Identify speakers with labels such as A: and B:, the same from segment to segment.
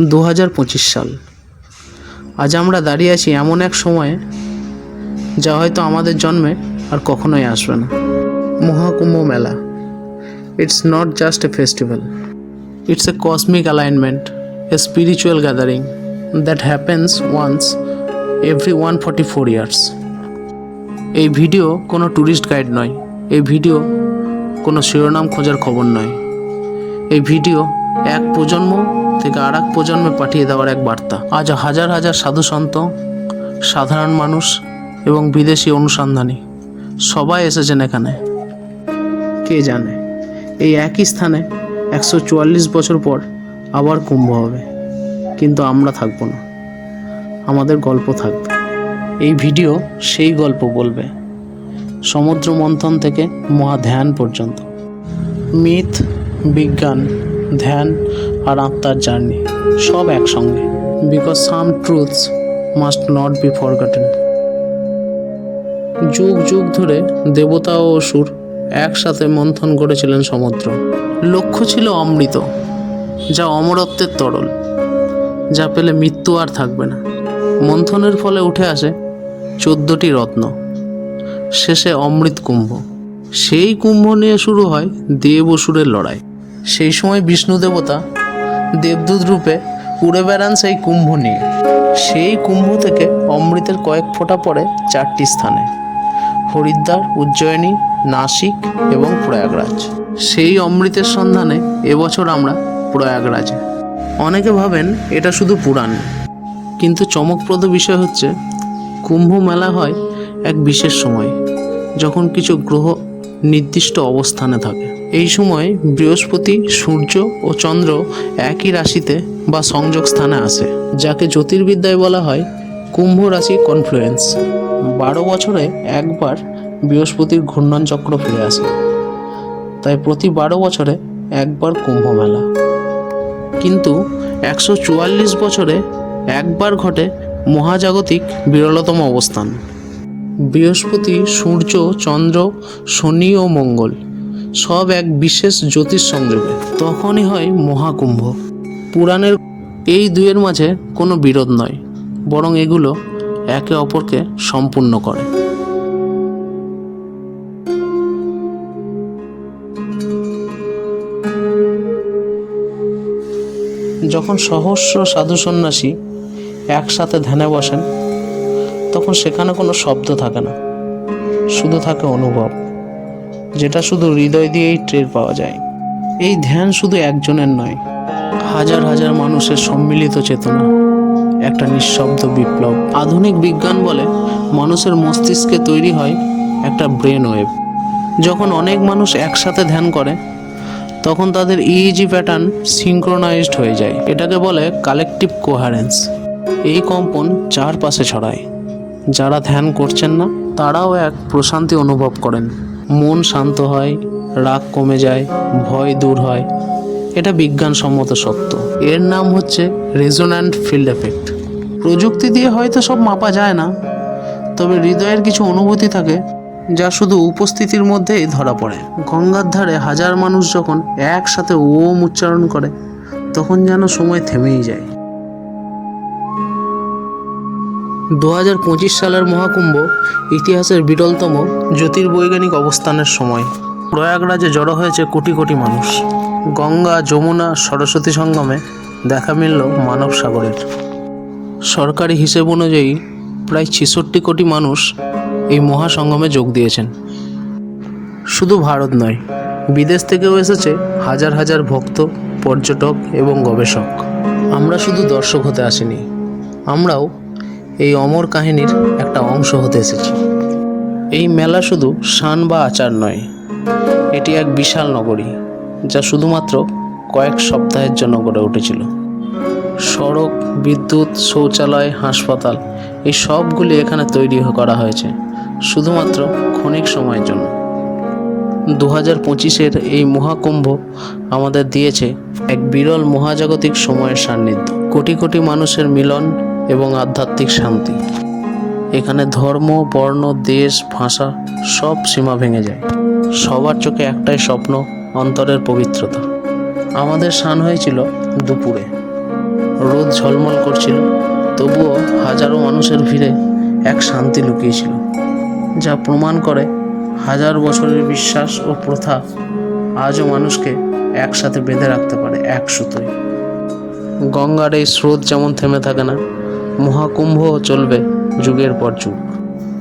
A: দু হাজার পঁচিশ সাল। আজ আমরা দাঁড়িয়ে আছি এমন এক সময়ে যা হয়তো আমাদের জন্মে আর কখনোই আসবে না। Mahakumbh Mela. It's not just a festival it's a cosmic alignment a spiritual gathering that happens once every one forty four years এই ভিডিও কোনো ট্যুরিস্ট গাইড নয়। এই ভিডিও কোনো শিরোনাম খোঁজার খবর নয়। এই ভিডিও এক প্রজন্ম থেকে আর এক প্রজন্মে পাঠিয়ে দেওয়ার এক বার্তা। আজ হাজার হাজার সাধু সন্ত, সাধারণ মানুষ এবং বিদেশি অনুসন্ধানী সবাই এসেছেন এখানে। কে জানে, এই একই স্থানে একশো চুয়াল্লিশ বছর পর আবার কুম্ভ হবে। কিন্তু আমরা থাকব না। আমাদের গল্প থাকবে। এই ভিডিও সেই গল্প বলবে। সমুদ্র মন্থন থেকে মহা ধ্যান পর্যন্ত। মিথ, বিজ্ঞান ধ্যান আর আত্মার জার্নি, সব একসঙ্গে। Because some truths must not be forgotten যুগ যুগ ধরে দেবতা ও অসুর একসাথে মন্থন করেছিলেন সমুদ্র। লক্ষ্য ছিল অমৃত, যা অমরত্বের তরল, যা পেলে মৃত্যু আর থাকবে না। মন্থনের ফলে উঠে আসে চোদ্দটি রত্ন, শেষে অমৃত কুম্ভ। সেই কুম্ভ নিয়ে শুরু হয় দেব অসুরের লড়াই। সেই সময় বিষ্ণু দেবতা দেবদূত রূপে উড়ে বেড়ান সেই কুম্ভ নিয়ে। সেই কুম্ভ থেকে অমৃতের কয়েক ফোঁটা পড়ে চারটি স্থানে, হরিদ্বার, উজ্জয়িনী, নাসিক এবং প্রয়াগরাজ। সেই অমৃতের সন্ধানে এবছর আমরা প্রয়াগরাজে। অনেকে ভাবেন এটা শুধু পুরাণ, কিন্তু চমকপ্রদ বিষয় হচ্ছে, কুম্ভ মেলা হয় এক বিশেষ সময়, যখন কিছু গ্রহ নির্দিষ্ট অবস্থানে থাকে। এই সময় বৃহস্পতি, সূর্য ও চন্দ্র একই রাশিতে বা সংযোগ স্থানে আসে যাকে জ্যোতির্বিদ্যায় বলা হয় কুম্ভ রাশি কনফ্লুয়েন্স। বারো বছরে একবার বৃহস্পতির ঘূর্ণন চক্র ফিরে আসে, তাই প্রতি বারো বছরে একবার কুম্ভ মেলা। কিন্তু একশো চুয়াল্লিশ বছরে একবার ঘটে মহাজাগতিক বিরলতম অবস্থান। বৃহস্পতি, সূর্য, চন্দ্র, শনি ও মঙ্গল, সব এক বিশেষ জ্যোতিষ সংযোগে। তখনই হয় মহাকুম্ভ। পুরাণের এই দুয়ের মাঝে কোনো বিরোধ নয়, বরং এগুলো একে অপরকে সম্পূর্ণ করে। যখন সহস্র সাধু সন্ন্যাসী একসাথে ধ্যানে বসেন তখন সেখানে কোনো শব্দ থাকে না। শুধু থাকে অনুভব, যেটা শুধু হৃদয় দিয়েই টের পাওয়া যায়। এই ধ্যান শুধু একজনের নয়, হাজার হাজার মানুষের সম্মিলিত চেতনা, একটা নিঃশব্দ বিপ্লব। আধুনিক বিজ্ঞান বলে মানুষের মস্তিষ্কে তৈরি হয় একটা ব্রেন ওয়েভ। যখন অনেক মানুষ একসাথে ধ্যান করে, তখন তাদের ইইজি প্যাটার্ন সিঙ্ক্রোনাইজড হয়ে যায়। এটাকে বলে কালেকটিভ কোহারেন্স। এই কম্পন চারপাশে ছড়ায়। যারা ধ্যান করছেন না, তারাও এক প্রশান্তি অনুভব করেন। মন শান্ত হয়, রাগ কমে যায়, ভয় দূর হয়। এটা বিজ্ঞানসম্মত সত্য। এর নাম হচ্ছে রেজোন্যান্ট ফিল্ড এফেক্ট। প্রযুক্তি দিয়ে হয়তো সব মাপা যায় না, তবে হৃদয়ের কিছু অনুভূতি থাকে যা শুধু উপস্থিতির মধ্যেই ধরা পড়ে। গঙ্গার ধারে হাজার মানুষ যখন একসাথে ওম উচ্চারণ করে, তখন যেন সময় থেমেই যায়। দু হাজার পঁচিশ সালের মহাকুম্ভ ইতিহাসের বিরলতম জ্যোতির্বৈজ্ঞানিক অবস্থানের সময়। প্রয়াগরাজে জড়ো হয়েছে কোটি কোটি মানুষ। গঙ্গা, যমুনা, সরস্বতী সঙ্গমে দেখা মিলল মানব সাগরের। সরকারি হিসেব অনুযায়ী প্রায় ছেষট্টি কোটি মানুষ এই মহাসঙ্গমে যোগ দিয়েছেন। শুধু ভারত নয়, বিদেশ থেকেও এসেছে হাজার হাজার ভক্ত, পর্যটক এবং গবেষক। আমরা শুধু দর্শক হতে আসিনি, আমরাও এই অমর কাহিনীর একটা অংশ হতে এসেছি। এই মেলা শুধু শান বা আচার নয়, এটি এক বিশাল নগরী যা শুধুমাত্র কয়েক সপ্তাহের জন্য গড়ে উঠেছিল। সড়ক, বিদ্যুৎ, শৌচালয়, হাসপাতাল, এই সবগুলি এখানে তৈরি করা হয়েছে শুধুমাত্র ক্ষণিক সময়ের জন্য। দু হাজার পঁচিশের এই মহাকুম্ভ আমাদের দিয়েছে এক বিরল মহাজাগতিক সময়ের সান্নিধ্য। কোটি কোটি মানুষের মিলন এবং আধ্যাত্মিক শান্তি। এখানে ধর্ম, বর্ণ, দেশ, ভাষা সব সীমা ভেঙে যায়। সবার চোখে একটাই স্বপ্ন, অন্তরের পবিত্রতা। আমাদের শান হয়েছিল দুপুরে। রোদ ঝলমল করছিল, তবুও হাজারো মানুষের ভিড়ে এক শান্তি লুকিয়েছিল, যা প্রমাণ করে হাজার বছরের বিশ্বাস ও প্রথা আজও মানুষকে একসাথে বেঁধে রাখতে পারে এক সুতোয়। গঙ্গার এই স্রোত যেমন থেমে থাকে না মহাকুম্ভও চলবে যুগের পর যুগ।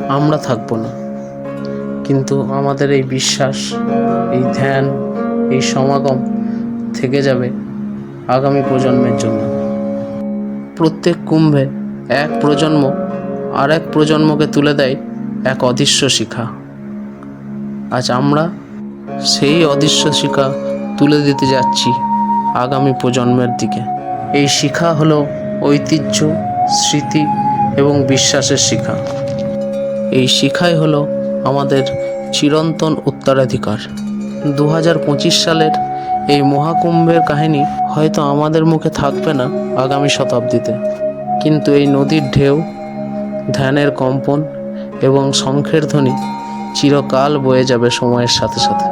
A: আমরা থাকব না। কিন্তু আমাদের এই বিশ্বাস, এই ধ্যান, এই সমাগম থেকে যাবে আগামী প্রজন্মের জন্য। প্রত্যেক কুম্ভে এক প্রজন্ম আর এক প্রজন্মকে তুলে দেয় এক অদৃশ্য শিখা। আজ আমরা সেই অদৃশ্য শিখা তুলে দিতে যাচ্ছি আগামী প্রজন্মের দিকে। এই শিখা হলো ঐতিহ্য স্মৃতি এবং বিশ্বাসের শিখা। এই শিখাই হলো আমাদের চিরন্তন উত্তরাধিকার। দু হাজার পঁচিশ সালের এই মহাকুম্ভের কাহিনী হয়তো আমাদের মুখে থাকবে না আগামী শতাব্দীতে। কিন্তু এই নদীর ঢেউ, ধ্যানের কম্পন এবং শঙ্খের ধ্বনি চিরকাল বয়ে যাবে সময়ের সাথে সাথে।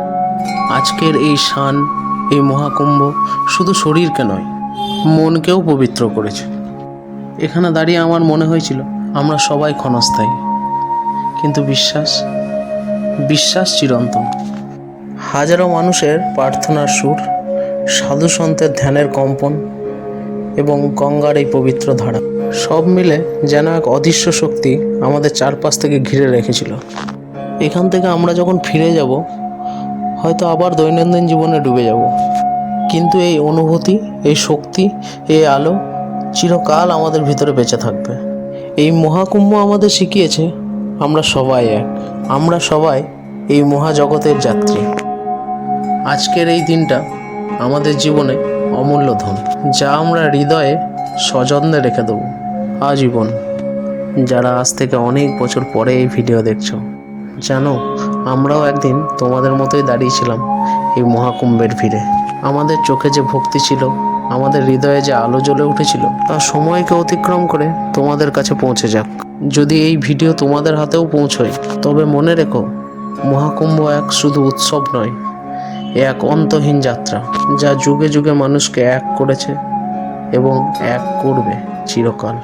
A: আজকের এই শান, এই মহাকুম্ভ শুধু শরীরকে নয়, মনকেও পবিত্র করেছে। এখানে দাঁড়িয়ে আমার মনে হয়েছিল আমরা সবাই ক্ষণস্থায়ী। কিন্তু বিশ্বাস বিশ্বাস চিরন্তন। হাজারো মানুষের প্রার্থনার সুর, সাধু সন্তের ধ্যানের কম্পন এবং গঙ্গার এই পবিত্র ধারা, সব মিলে যেন এক অদৃশ্য শক্তি আমাদের চারপাশ থেকে ঘিরে রেখেছিল। এখান থেকে আমরা যখন ফিরে যাব, হয়তো আবার দৈনন্দিন জীবনে ডুবে যাব। কিন্তু এই অনুভূতি, এই শক্তি, এই আলো চিরকাল আমাদের ভিতরে বেঁচে থাকবে। এই মহাকুম্ভ আমাদের শিখিয়েছে, আমরা সবাই এক। আমরা সবাই এই মহাজগতের যাত্রী। আজকের এই দিনটা আমাদের জীবনে অমূল্য ধন, যা আমরা হৃদয়ে সযত্নে রেখে দেবো। আজীবন। যারা আজ থেকে অনেক বছর পরে এই ভিডিও দেখছ, জানো আমরাও একদিন তোমাদের মতোই দাঁড়িয়েছিলাম এই মহাকুম্ভের ভিড়ে। আমাদের চোখে যে ভক্তি ছিল আমাদের হৃদয়ে যে আলো জ্বলে উঠেছিল, তা সময়কে অতিক্রম করে তোমাদের কাছে পৌঁছে যাক। যদি এই ভিডিও তোমাদের হাতেও পৌঁছয়, তবে মনে রেখো, মহাকুম্ভ এক শুধু উৎসব নয় এক অন্তহীন যাত্রা, যা যুগে যুগে মানুষকে এক করেছে এবং এক করবে চিরকাল।